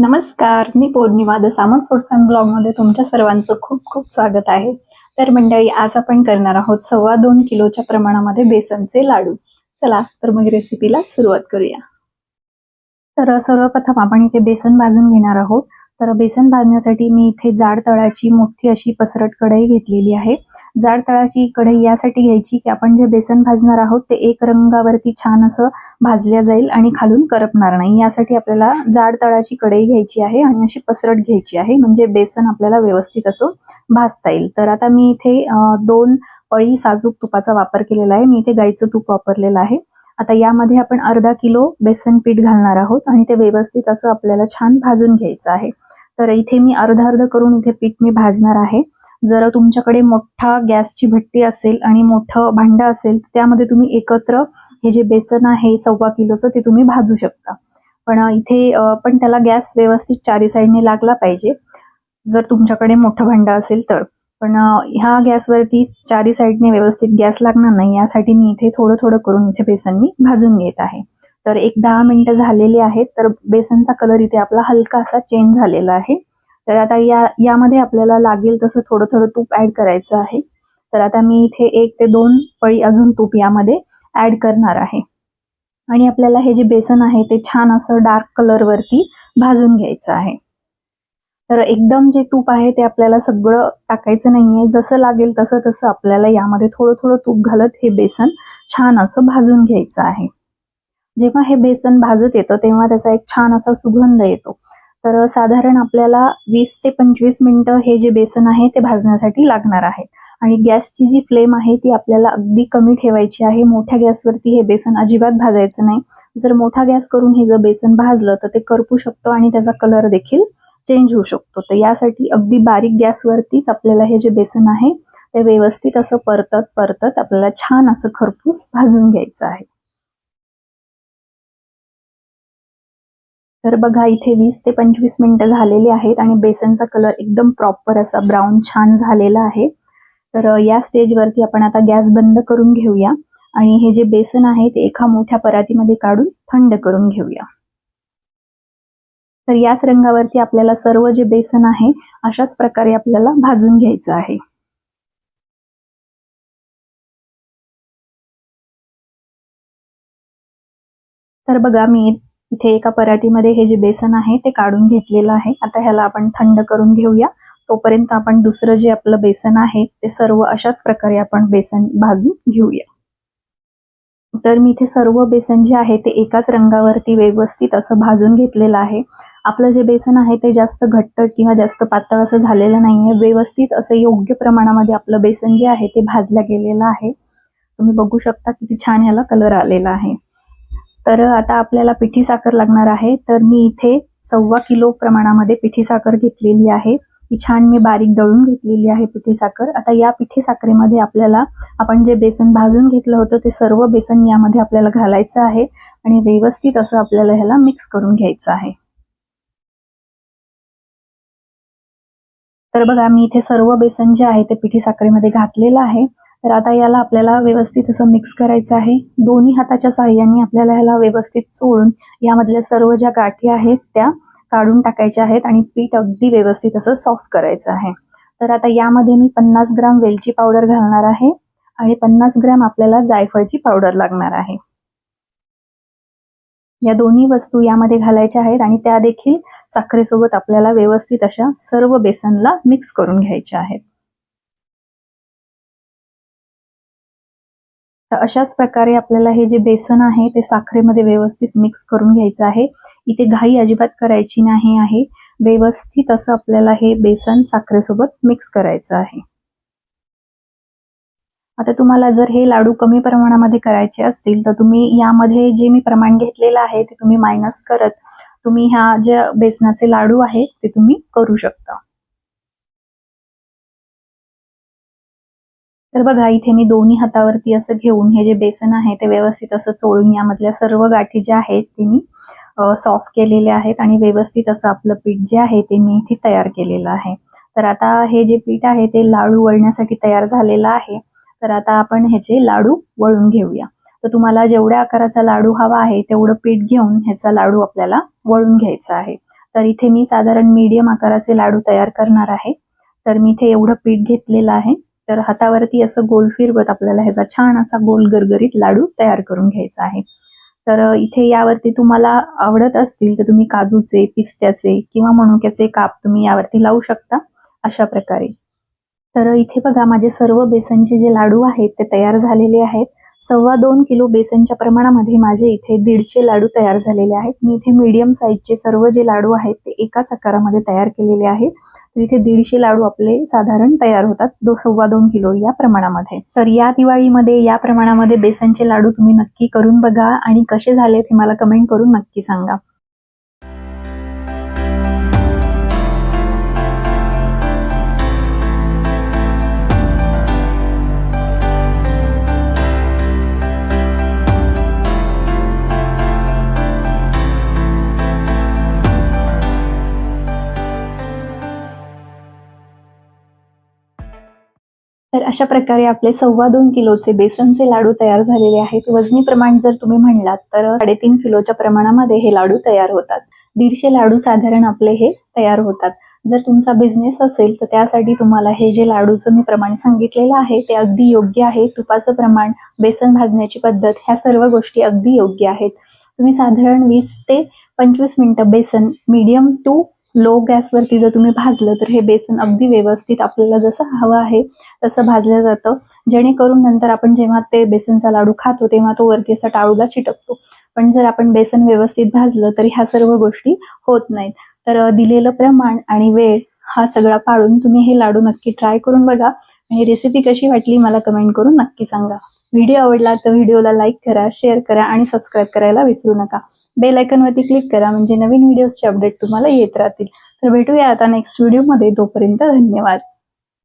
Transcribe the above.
नमस्कार मी पौर्णिमा द सामंत सोडसान ब्लॉगमध्ये तुमच्या सर्वांचं खूप खूप स्वागत आहे. तर मंडळी आज आपण करणार आहोत सव्वा दोन किलोच्या प्रमाणामध्ये बेसनचे लाडू. चला तर मग रेसिपीला सुरुवात करूया. तर सर्वप्रथम आपण इथे बेसन भाजून घेणार आहोत. तर बेसन भाजण्यासाठी मी इथे जाड तळाची मोठी अशी पसरट कढई घेतलेली आहे. जाड तळाची कढई यासाठी घ्यायची की आपण जे बेसन भाजणार आहोत ते एक रंगावरती छान असं भाजल्या जाईल आणि खालून करपणार नाही. यासाठी आपल्याला जाड तळाची कढई घ्यायची आहे आणि अशी पसरट घ्यायची आहे. म्हणजे बेसन आपल्याला व्यवस्थित असं भाजता येईल. तर आता मी इथे दोन पळी साजूक तुपाचा वापर केलेला आहे. मी इथे गाईचं तूप वापरलेलं आहे. आता यामध्ये आपण अर्धा किलो बेसन पीठ घालणार आहोत आणि ते व्यवस्थित असं आपल्याला छान भाजून घ्यायचं आहे. तर इथे मी अर्ध अर्ध करून इथे पीठ मी भाजणार आहे. जर तुमच्याकडे मोठा गॅसची भट्टी असेल आणि मोठं भांडं असेल तर त्यामध्ये तुम्ही एकत्र हे जे बेसन आहे सव्वा किलोचं ते तुम्ही भाजू शकता. पण इथे पण त्याला गॅस व्यवस्थित चारी साईडने लागला पाहिजे. जर तुमच्याकडे मोठं भांडं असेल तर. पण ह्या गॅसवरती चारी साईडने व्यवस्थित गॅस लागणार नाही. यासाठी मी इथे थोडं थोडं करून इथे बेसन मी भाजून घेत आहे. तर एक दहा मिनिटं झालेली आहेत तर बेसनचा कलर इथे आपला हलका असा चेंज झालेला आहे. तर आता या यामध्ये आपल्याला लागेल तसं थोडं थोडं तूप ऍड करायचं आहे. तर आता मी इथे एक ते दोन पळी अजून तूप यामध्ये ऍड करणार आहे. आणि आपल्याला हे जे बेसन आहे ते छान असं डार्क कलरवरती भाजून घ्यायचं आहे. तर एकदम जे तूप आहे ते आपल्याला सगळं टाकायचं नाहीये. जसं लागेल तसं तसं आपल्याला यामध्ये थोडं थोडं तूप घालत हे बेसन छान असं भाजून घ्यायचं आहे. जेव्हा हे बेसन भाजत येतं तेव्हा त्याचा एक छान असा सुगंध येतो. तर साधारण आपल्याला वीस ते पंचवीस मिनिटं हे जे बेसन आहे ते भाजण्यासाठी लागणार आहे. आणि गॅसची जी फ्लेम आहे ती आपल्याला अगदी कमी ठेवायची आहे. मोठ्या गॅसवरती हे बेसन अजिबात भाजायचं नाही. जर मोठा गॅस करून हे जर बेसन भाजलं तर ते करपू शकतो आणि त्याचा कलर देखील चेंज होऊ शकतो. तर यासाठी अगदी बारीक गॅसवरतीच आपल्याला हे जे बेसन आहे ते व्यवस्थित असं परतत परतत आपल्याला छान असं खरपूस भाजून घ्यायचं आहे. तर बघा इथे वीस ते पंचवीस मिनिटं झालेली आहेत आणि बेसनचा कलर एकदम प्रॉपर असा ब्राऊन छान झालेला आहे. तर या स्टेजवरती आपण आता गॅस बंद करून घेऊया आणि हे जे बेसन आहे ते एका मोठ्या परातीमध्ये काढून थंड करून घेऊया. तर याच रंगावरती आपल्याला सर्व जे बेसन आहे अशाच प्रकारे आपल्याला भाजून घ्यायचं आहे. तर बघा मी इथे एका परातीमध्ये हे जे बेसन आहे ते काढून घेतलेलं आहे. आता ह्याला आपण थंड करून घेऊया. तोपर्यंत आपण दुसरं जे आपलं बेसन आहे ते सर्व अशाच प्रकारे आपण बेसन भाजून घेऊया. तर मी इथे सर्व बेसन जे आहे ते एकाच रंगावरती व्यवस्थित असं भाजून घेतलेलं आहे. आपलं जे बेसन आहे ते जास्त घट्ट किंवा जास्त पातळ असं झालेलं नाहीये. व्यवस्थित असं योग्य प्रमाणामध्ये आपलं बेसन जे आहे ते भाजलं गेलेलं आहे. तुम्ही बघू शकता किती छान ह्याला कलर आलेला आहे. तर आता आपल्याला पिठी साखर लागणार आहे. तर मी इथे सव्वा किलो प्रमाणामध्ये पिठी साखर घेतलेली आहे. ही छान मी बारीक दळून घेतलेली आहे पिठी साखर. आता या पिठी साखरेमध्ये आपल्याला आपण जे बेसन भाजून घेतलं होतं ते सर्व बेसन यामध्ये आपल्याला घालायचं आहे आणि व्यवस्थित असं आपल्याला ह्याला मिक्स करून घ्यायचं आहे. तर बघा मी इथे सर्व बेसन जे आहे ते पिठी साखरेमध्ये घातलेलं आहे. तर आता याला आपल्याला व्यवस्थित असं मिक्स करायचं आहे. दोन्ही हाताच्या साह्याने आपल्याला याला व्यवस्थित चोळून यामधल्या सर्व ज्या गाठी आहेत त्या काढून टाकायच्या आहेत आणि पीठ अगदी व्यवस्थित असं सॉफ्ट करायचं आहे. तर आता यामध्ये मी पन्नास ग्राम वेलची पावडर घालणार आहे आणि पन्नास ग्रॅम आपल्याला जायफळची पावडर लागणार आहे. या दोन्ही वस्तू यामध्ये घालायच्या आहेत आणि त्या देखील साखरेसोबत आपल्याला व्यवस्थित अशा सर्व बेसनला मिक्स करून घ्यायच्या आहेत. तर अशाच प्रकारे आपल्याला हे जे बेसन आहे ते साखरेमध्ये व्यवस्थित मिक्स करून घ्यायचं आहे. इथे घाई अजिबात करायची नाही आहे. व्यवस्थित असं आपल्याला हे बेसन साखरेसोबत मिक्स करायचं आहे. आता तुम्हाला जर हे लाडू कमी प्रमाणामध्ये करायचे असतील तर तुम्ही यामध्ये जे मी प्रमाण घेतलेलं आहे ते तुम्ही मायनस करत तुम्ही ह्या ज्या बेसनाचे लाडू आहेत ते तुम्ही करू शकता. तर बघा इथे मी दोन्ही हातावरती असं घेऊन हे जे बेसन आहे ते व्यवस्थित असं चोळून यामधल्या सर्व गाठी ज्या आहेत ते मी सॉफ्ट केलेले आहेत आणि व्यवस्थित असं आपलं पीठ जे आहे ते मी इथे तयार केलेलं आहे. तर आता हे जे पीठ आहे ते लाडू वळण्यासाठी तयार झालेलं आहे. तर आता आपण ह्याचे लाडू वळून घेऊया. तर तुम्हाला जेवढ्या आकाराचा लाडू हवा आहे तेवढं पीठ घेऊन ह्याचा लाडू आपल्याला वळून घ्यायचा आहे. तर इथे मी साधारण मीडियम आकाराचे लाडू तयार करणार आहे. तर मी इथे एवढं पीठ घेतलेलं आहे. तर हातावरती असं गोल फिरवत आपल्याला ह्याचा छान असा गोल गरगरीत लाडू तयार करून घ्यायचा आहे. तर इथे यावरती तुम्हाला आवडत असतील तर तुम्ही काजूचे पिस्त्याचे किंवा मनुक्याचे काप तुम्ही यावरती लावू शकता अशा प्रकारे. तर इथे बघा माझे सर्व बेसनचे जे लाडू आहेत ते तयार झालेले आहेत. सव्वा दोन किलो बेसनच्या प्रमाणामध्ये माझे इथे दीडशे लाडू तयार झालेले आहेत. मी इथे मीडियम साईजचे सर्व जे लाडू आहेत ते एकाच आकारामध्ये तयार केलेले आहेत. तर इथे दीडशे लाडू आपले साधारण तयार होतात दो सव्वा दोन किलो या प्रमाणामध्ये. तर या दिवाळीमध्ये या प्रमाणामध्ये बेसनचे लाडू तुम्ही नक्की करून बघा आणि कसे झाले हे मला कमेंट करून नक्की सांगा. तर अशा प्रकारे आपले सव्वा दोन किलोचे बेसनचे लाडू तयार झालेले आहेत. वजनी प्रमाण जर तुम्ही म्हणलात तर साडेतीन किलोच्या प्रमाणामध्ये हे लाडू तयार होतात. दीडशे लाडू साधारण आपले हे तयार होतात. जर तुमचा बिझनेस असेल तर त्यासाठी तुम्हाला हे जे लाडूचं मी प्रमाण सांगितलेलं आहे ते अगदी योग्य आहे. तुपाचं प्रमाण बेसन भाजण्याची पद्धत ह्या सर्व गोष्टी अगदी योग्य आहेत. तुम्ही साधारण वीस ते पंचवीस मिनटं बेसन मीडियम टू लो गॅसवरती जर तुम्ही भाजलं तर हे बेसन अगदी व्यवस्थित आपल्याला जसं हवं आहे तसं भाजलं जातं. जेणेकरून नंतर आपण जेव्हा ते बेसनचा लाडू खातो तेव्हा तो वरती असा टाळूला चिटकतो. पण जर आपण बेसन व्यवस्थित भाजलं तर ह्या सर्व गोष्टी होत नाहीत. तर दिलेलं प्रमाण आणि वेळ हा सगळा पाळून तुम्ही हे लाडू नक्की ट्राय करून बघा. आणि रेसिपी कशी वाटली मला कमेंट करून नक्की सांगा. व्हिडिओ आवडला तर व्हिडिओला लाईक करा शेअर करा आणि सबस्क्राईब करायला विसरू नका. बेल आयकॉनवरती क्लिक करा म्हणजे नवीन व्हिडिओजचे अपडेट तुम्हाला येत राहतील. तर भेटूया आता नेक्स्ट व्हिडिओमध्ये तोपर्यंत धन्यवाद.